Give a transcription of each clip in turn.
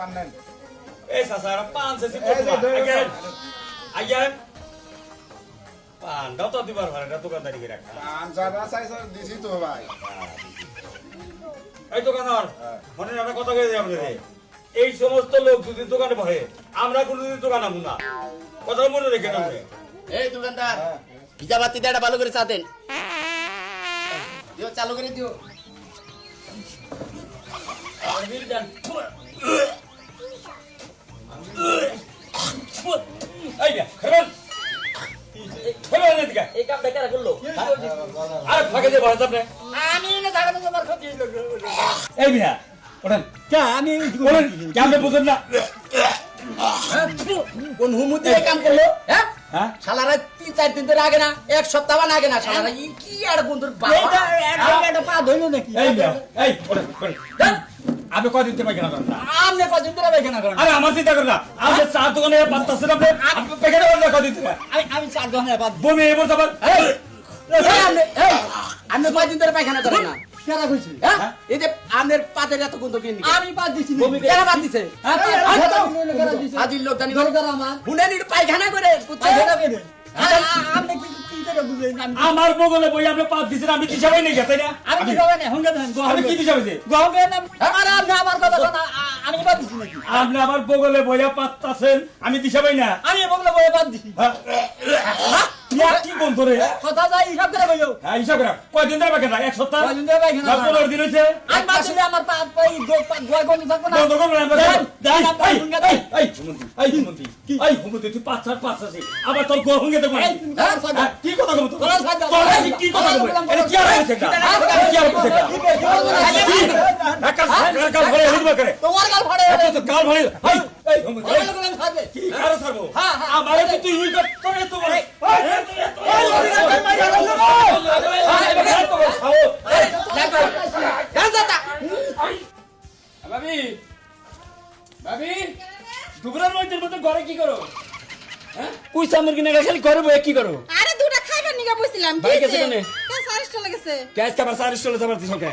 পান নেন এই চাচা পান শেষে এই যে ধরে আগে রাখো। আগে পানটাও তো দিবার এটা দোকানদারি করে রাখা। পান চাবা চাইছ দিছি তো ভাই। এই দোকানদার হ্যাঁ। মনে একটা কথা কয়ে আপনাদের এই সমস্ত লোক যদি দোকানে বসে আমরা কোনোদিন দোকান আমু না। কথা মনে রেখে নেবে এই দোকানদার হ্যাঁ। ভিজা বাতি দেটা ভালো করে চা দেন দিও চালু করে দিও। এই কারা করল? আরে ফাঁকে দিয়ে বসে আপনি আমি না জায়গা আমার ক্ষতি হইল এই মিয়া ওঠেন। আমি বলেন কেমনে বুঝেন না। কোন হুমুতে এই কাম করল? হ্যাঁ? হ্যাঁ? শালারা তিন চার দিন ধরে আগে না এক সপ্তাহ বান আগে না শালারা কি আর বন্ধুর পা ধইলো নাকি এই এই ওঠেন আপনি কদিন থেকে পায়খানা করেন না আমনে কদিন ধরে পায়খানা করেন? আরে আমার চিন্তা করেন না। আপনি চা দোকানে পাত্তাছেন আপনি আপনি করেন না কদিন থেকে? আমি আমি চার দোকানে বাদ বমি এবার এই আপনি এই আপনি ধরে পায়খানা করেন না? কেরা কইছি হ্যাঁ? এই যে আপনার পাতের এত গন্ধ কেন আমি বাদ দিছি কেন দিছে। হ্যাঁ লোক জানি দরকার আমার। হুনানির পায়খানা করে পায়খানা করে। আমার বগলে বই আপনি পাঁচ দিছেন আমি দিশা পাই নাই তাই না আমি কি হবে না হুঙ্গা দেন আমি কি দিশা পাইছি গহবে না আমার আপনি আমার কথা কথা আমি বাদ দিছি নাকি? আপনি আমার বগলে বইয়া পাত্তাছেন আমি দিশা পাই না আমি বগলে বইয়া পাঁচ দিছি। হ্যাঁ? ইয়া কি বন্ধ রে? কথা যাই হিসাব করে বইও হ্যাঁ হিসাব করে কয়দিন ধরে পায়খানা এক সপ্তাহ? কয়দিন ধরে পায়খানা না পনেরো দিন হয়েছে। আমি বাদ আমার পা পাই গোয়া গন্ধ থাকবে না। বন্ধ করবেন আপনি। দেন, দেন, এই, এই, এই, এই, হুমন্তি, এই, হুমন্তি, এই, হুমন্তি, তুই পাঁচ চার পাঁচ আছে আবার তোর গো হুঙ্গে দেবো এই, তুমি কার সাথে? হ্যাঁ, কি কথা বলতো তোরা সাথে যাও। তোরা কি- কি কথা বলব? এটা কি আর হয়েছে এটা? এটা কি আর হয়েছে এটা? কি? একা একা করে তোমার গাল ফাড়ে। কাল ভরে এই, এই, হুমন্তি, এই, ওগুলো আমি খাবে কি কারও ছাড়বো? হ্যাঁ, হ্যাঁ। আমারে তো তুই উই কর, তোর এত ভাবি ভাবি দুপুরের মধ্যে মধ্যে ঘরে কি করো? পয়সা মুরগি না খালি করে বই কি করো? আরে দুটা খাইবার নিগা বসছিলাম ভাই গেছে কেনে? সারিশ লেগেছে গ্যাস খাবার সারিশ চলে যাবার দিছো কে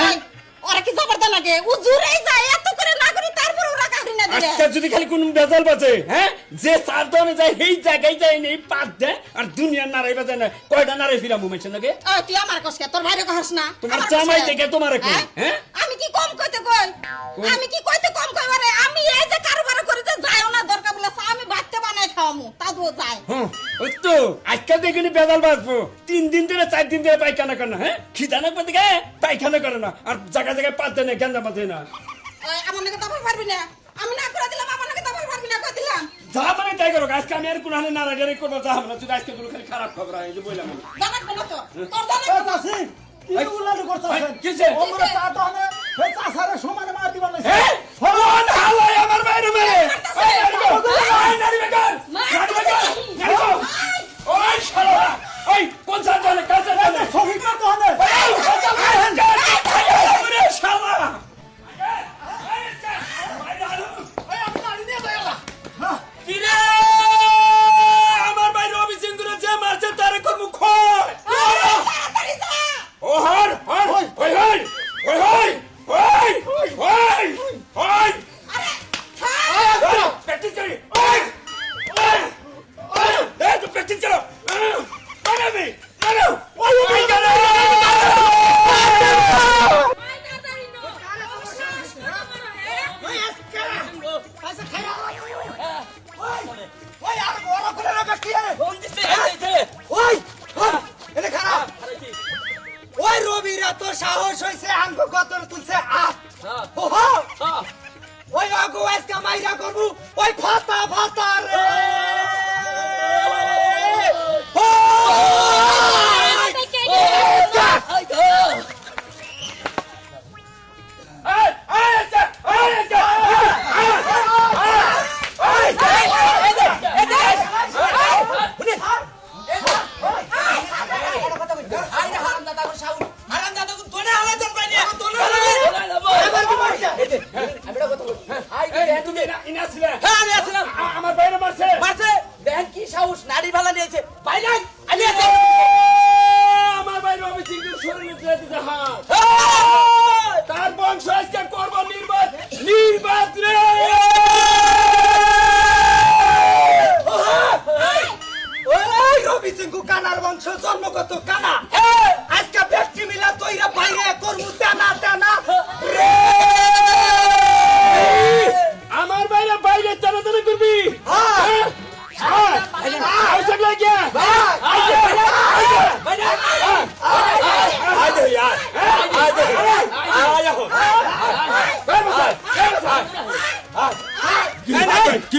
এই, ওরা কি জবরদস্ত লাগে ও জুরেই যায় এত করে না করি তারপর ওরা কাহিনী না দিলে আজকে যদি খালি কোন বেজাল বাজে হ্যাঁ? যে সার দনে যায় এই জায়গায় যায় নেই পাত দেয় আর দুনিয়ার নারাই বাজে না কয়টা নারাই ফিরা মুমেছে নাকি তুই আমার কসকে তোর ভাইরে কহাস না? তোমার জামাই দেখে তোমারে হ্যাঁ? হ্যাঁ? আমি কি কম কইতে কই? আমি কি কইতে কম কই? বারে আমি এই যে কারবার করে যে যায়ও না দরকার বলে আমি ভাততে বানাই খাওয়ামু তা তো যায়। হুম, ওই তো আজকাল দেখুন বেজাল বাজবো। তিন দিন ধরে চার দিন ধরে পায়খানা করে না হ্যাঁ? খিদানা করতে গে পায়খানা করে না আর জায়গায় জায়গায় পাত দেয় না গেন্দা দেয় না। আমার নাকি দাবার পারবি না আমি না করে দিলাম আমার নাকি দাবার পারবি না কই দিলাম যা মানে তাই করো আজকে আমি আর কোন না নাড়াগাড়ি করব যা হবে না যদি আজকে কোনো খালি খারাপ খবর হয় যে বললাম আমি। জানাক প্র্যাকটিস করি ওই ওই ওই এই তো প্র্যাকটিস করো মানে আমি মানে ওই ওই গেল ওই আর বড় করে করব করবু। ওই ফাতা ফাতা রে! ও! জন্মগত কানা। হ্যাঁ। আজকে ব্যক্তি মিলা তৈরা বাইরে করব টানা টানা রে। আমার বাইরে বাইরে টানা টানা করবি। হ্যাঁ। হ্যাঁ।, হ্যাঁ।, হ্যাঁ।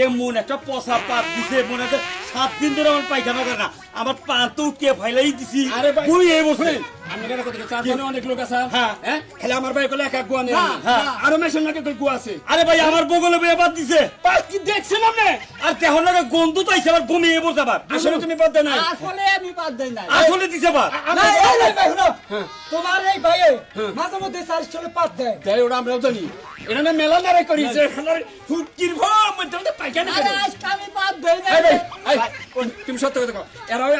এমন একটা পচা পাত দিছে মনে হচ্ছে সাত দিন ধরে আমার পায়খানা করে না। আমার পান তো উঠিয়ে ফাইলাই দিছি। আরে এই বসে অনেক লোক আছে। হ্যাঁ। হ্যাঁ? আমার ভাই কলে একা গুয়া নেই। না, হ্যাঁ। না। আরও মেশন নাকি গুয়া আছে। আরে ভাই আমার বগলে ভয়া বাদ দিছে। কি দেখছেন আপনি? আর দেহ লাগে গন্ধ তো আইছে আবার বমি এ বসে আসলে তুমি বাদ দেন আসলে আমি আসলে দিছে না, এই ভাই, ভাই, শুনো। তোমার এই ভাইয়ে মাঝে মধ্যে চাল চলে পাত দেয়। তাই ওটা আমরাও জানি। এটা না মেলা নারে করি যে ফুটকির মধ্যে মধ্যে পাইখানা আরে আজকে আমি পাঁচ দিই তুমি সত্য কথা কও। এরাও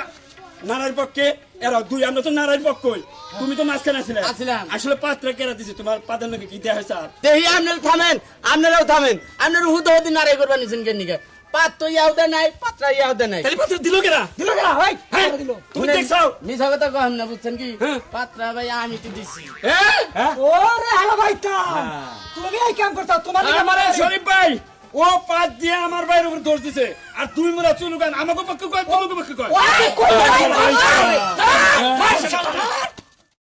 নারায়ণ পক্ষে এরাও দুই আমরা তো নারায়ণ পক্ষই। তুমি তো মাঝখানে আছিলাম। আসলে পাত্র কেরা দিছে তোমার পাদের নাকি কি দেয়া হয়েছে দেহি আপনারা থামেন আপনারাও থামেন। আপনারা হুদ হুদি নারাই করবেন নিছেন কেন নিকে। পাত তো ইয়াও দে নাই পাত্রা ইয়াও দে নাই। তাহলে পাত্র দিল কেরা? দিল কেনা ভাই হ্যাঁ। দিল। তুমি দেখছাও? মিছা কথা কহেন না বুঝছেন কি? হ্যাঁ। পাত্রা ভাই আমি তো দিছি। হ্যাঁ? ওরে হ্যালো ভাইটা তুমি এই কাম করছ তোমার আমার মারে শরীফ ভাই ও পাঁচ দিয়ে আমার ভাইয়ের উপর দোষ দিছে আর তুই মোরা চুলুকান আমাকে পক্ষে কয় তোমাকে পক্ষে কয়